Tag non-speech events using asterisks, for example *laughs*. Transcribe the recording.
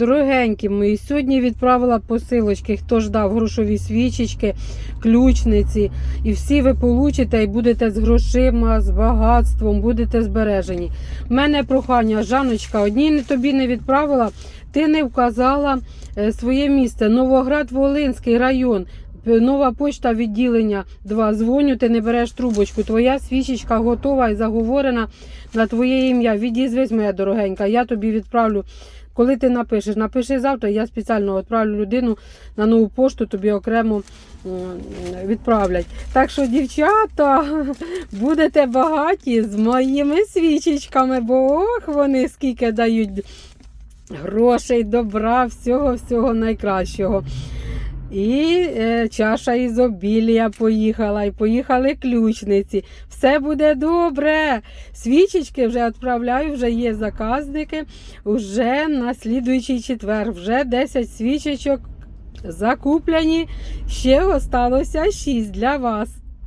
Дорогенькі мої, сьогодні відправила посилочки, хто ж дав грошові свічечки, ключниці. І всі ви получите і будете з грошима, з багатством, будете збережені. У мене прохання, Жаночка, одній тобі не відправила, ти не вказала е, своє місце. Новоград Волинський район. П- Нова почта відділення 2. Дзвоню, ти не береш трубочку. Твоя свічечка готова і заговорена на твоє ім'я. Відізвись, моя дорогенька. Я тобі відправлю коли ти напишеш, напиши завтра, я спеціально відправлю людину на нову пошту, тобі окремо відправлять. Так що, дівчата, *laughs* будете багаті з моїми свічечками, бо ох, вони скільки дають грошей, добра, всього, всього найкращого. І е, чаша ізобілія поїхала, і поїхали ключниці. Все буде добре. Свічечки вже відправляю, вже є заказники. Уже на слідуючий четвер. Вже 10 свічечок закуплені. Ще осталося 6 для вас.